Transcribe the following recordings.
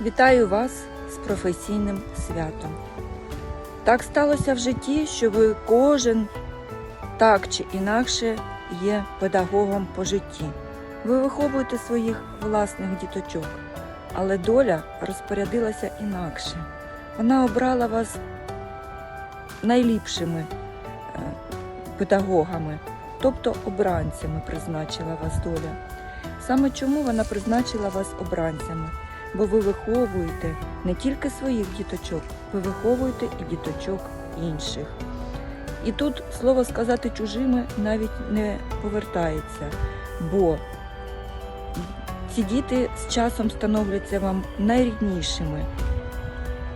Вітаю вас з професійним святом. Так сталося в житті, що ви кожен так чи інакше є педагогом по житті. Ви виховуєте своїх власних діточок, але доля розпорядилася інакше. Вона обрала вас найліпшими е, педагогами, тобто обранцями призначила вас доля. Саме чому вона призначила вас обранцями? Бо ви виховуєте не тільки своїх діточок, ви виховуєте і діточок інших. І тут слово сказати чужими навіть не повертається, бо ці діти з часом становляться вам найріднішими,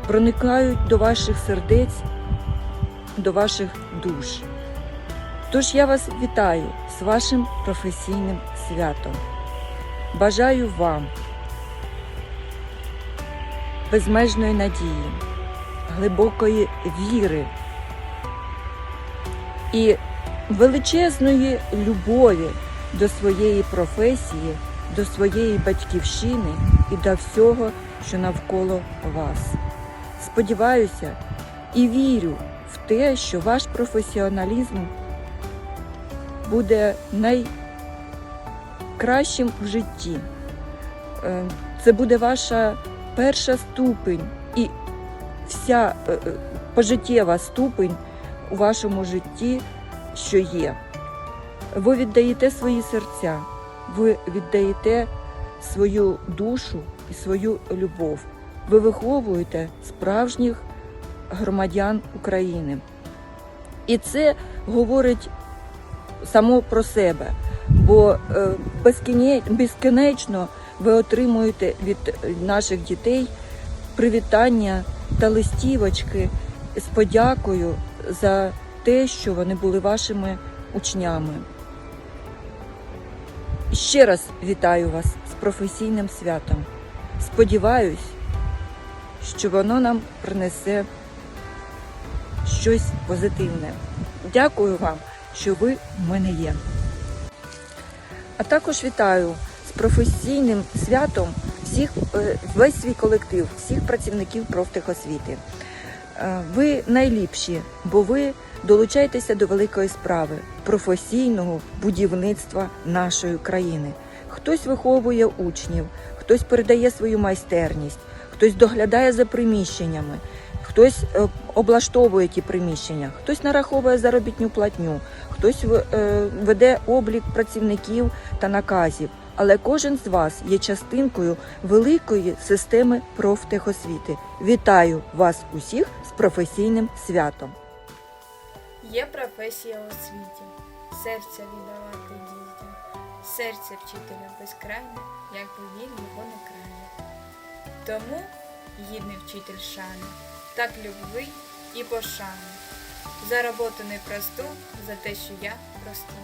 проникають до ваших сердець, до ваших душ. Тож я вас вітаю з вашим професійним святом. Бажаю вам безмежної надії, глибокої віри і величезної любові до своєї професії, до своєї батьківщини і до всього, що навколо вас. Сподіваюся і вірю в те, що ваш професіоналізм буде найкращим в житті. Е, Це буде ваша перша ступень і вся е, е, пожиттєва ступень у вашому житті, що є. Ви віддаєте свої серця, ви віддаєте свою душу і свою любов. Ви виховуєте справжніх громадян України. І це говорить само про себе, бо е, безкінечно ви отримуєте від наших дітей привітання та листівочки з подякою за те, що вони були вашими учнями. Ще раз вітаю вас з професійним святом. Сподіваюсь, що воно нам принесе щось позитивне. Дякую вам, що ви в мене є. А також вітаю з професійним святом всіх, е, весь свій колектив, всіх працівників профтехосвіти. Е, Ви найліпші, бо ви долучаєтеся до великої справи професійного будівництва нашої країни. Хтось виховує учнів, хтось передає свою майстерність, хтось доглядає за приміщеннями, хтось е, облаштовує ті приміщення, хтось нараховує заробітню платню, хтось е, веде облік працівників та наказів. Але кожен з вас є частинкою великої системи профтехосвіти. Вітаю вас усіх з професійним святом. Є професія у світі, серця віддавати дітям, серце вчителя безкрайне, якби він його не крає. Тому гідний вчитель шани, так любви і пошани. За роботу непросту, за те, що я просту.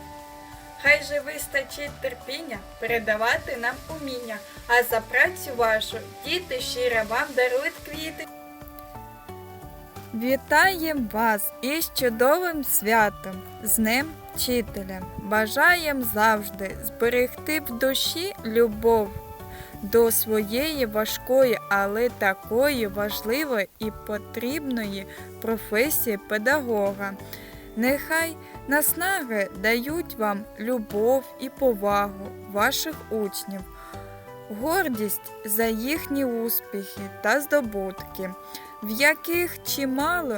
Хай же вистачить терпіння передавати нам уміння, а за працю вашу діти щиро вам дарують квіти. Вітаєм вас із чудовим святом, з Днем Вчителя. Бажаєм завжди зберегти в душі любов до своєї важкої, але такої важливої і потрібної професії педагога. Нехай наснаги дають вам любов і повагу ваших учнів, гордість за їхні успіхи та здобутки в яких чимало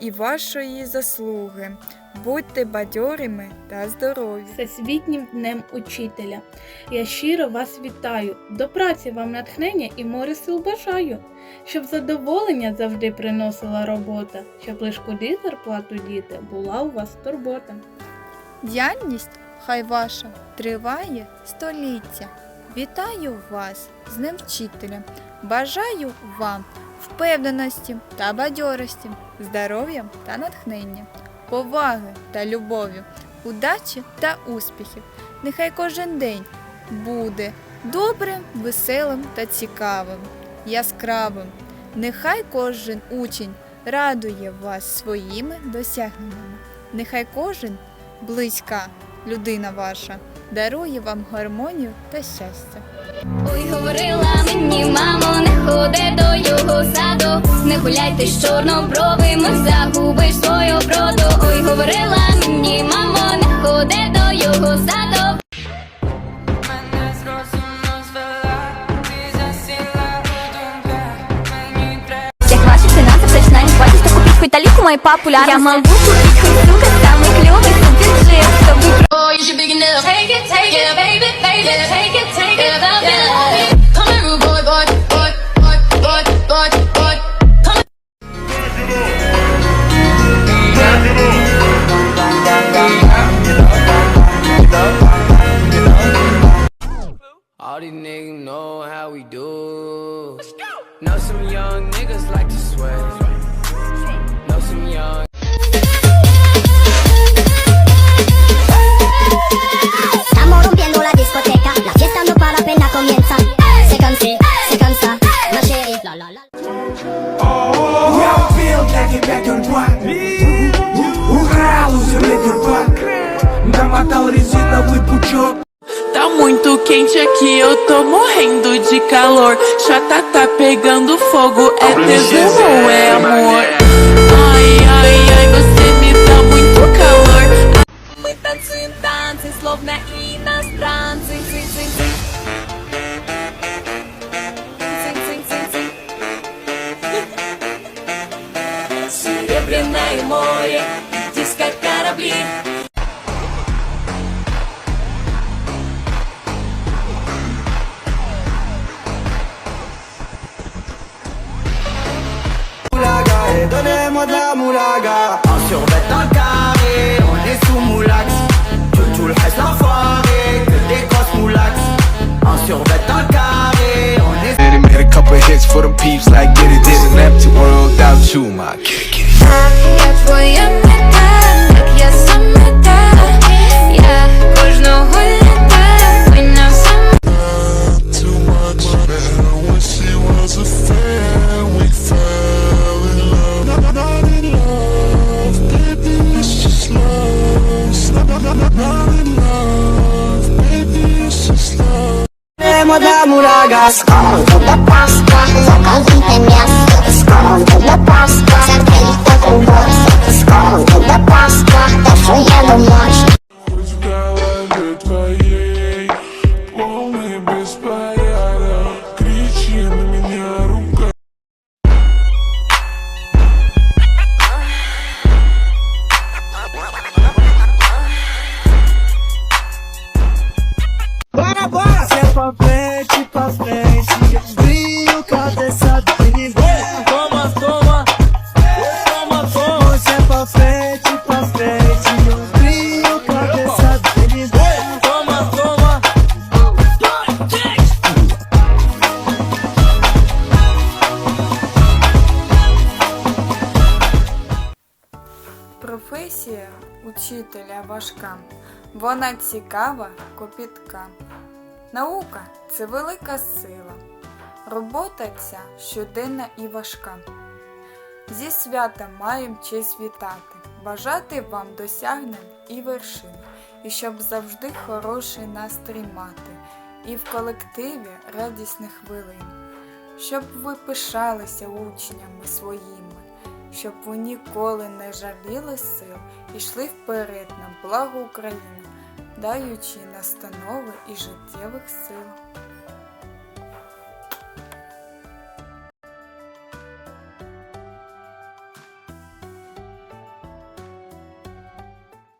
і вашої заслуги. Будьте бадьорими та здорові. Всесвітнім днем учителя. Я щиро вас вітаю. До праці вам натхнення і море сил бажаю, щоб задоволення завжди приносила робота, щоб лиш куди зарплату діти була у вас турбота. Діяльність хай ваша триває століття. Вітаю вас з Днем вчителя. Бажаю вам впевненості та бадьорості, здоров'я та натхнення, поваги та любові, удачі та успіхів. Нехай кожен день буде добрим, веселим та цікавим, яскравим. Нехай кожен учень радує вас своїми досягненнями. Нехай кожен близька людина ваша дарує вам гармонію та щастя. Ой, говорила мені, мамо, не ходи до його саду, не гуляйте з чорнобровим, загубиш свою броду. Ой, говорила мені, мамо, не ходи до його саду. купить хоть талику моей популярности. Я могу купить хоть сука, самый клевый суперджет, чтобы Oh, you should begin to take it, take it, baby, baby, take it, take it, baby. Come here, rude boy, boy, boy, boy, Намотал резиновый пучок Tá muito quente aqui, eu tô morrendo de calor. Chata tá pegando fogo, é tesão ou é amor? Ai, ai, ai, você me dá muito calor. Мы танцуем танцы, словно иностранцы. Цинь, цинь, цинь. Цинь, цинь, цинь, цинь. Серебряное море, donnez-moi de la moulaga. En survêt un carré, on est sous moulax. Tout tout le reste l'enfoiré, que des grosses moulax. En survêt un carré, on est made a couple hits for them peeps like get it. This an empty world without you, my get love. до мурага Скоро для Пасха, заказуйте м'ясо. Скоро для паста, закрийте ковбаси. Скоро для Пасха, те, що я домашня. Учителя важка, вона цікава, копітка. Наука це велика сила. Робота ця щоденна і важка. Зі свята маєм честь вітати, бажати вам досягнень і вершин, і щоб завжди хороший настрій мати, і в колективі радісних хвилин, щоб ви пишалися учнями своїми, щоб ви ніколи не жаліли сил і йшли вперед на благо України, даючи настанови і життєвих сил.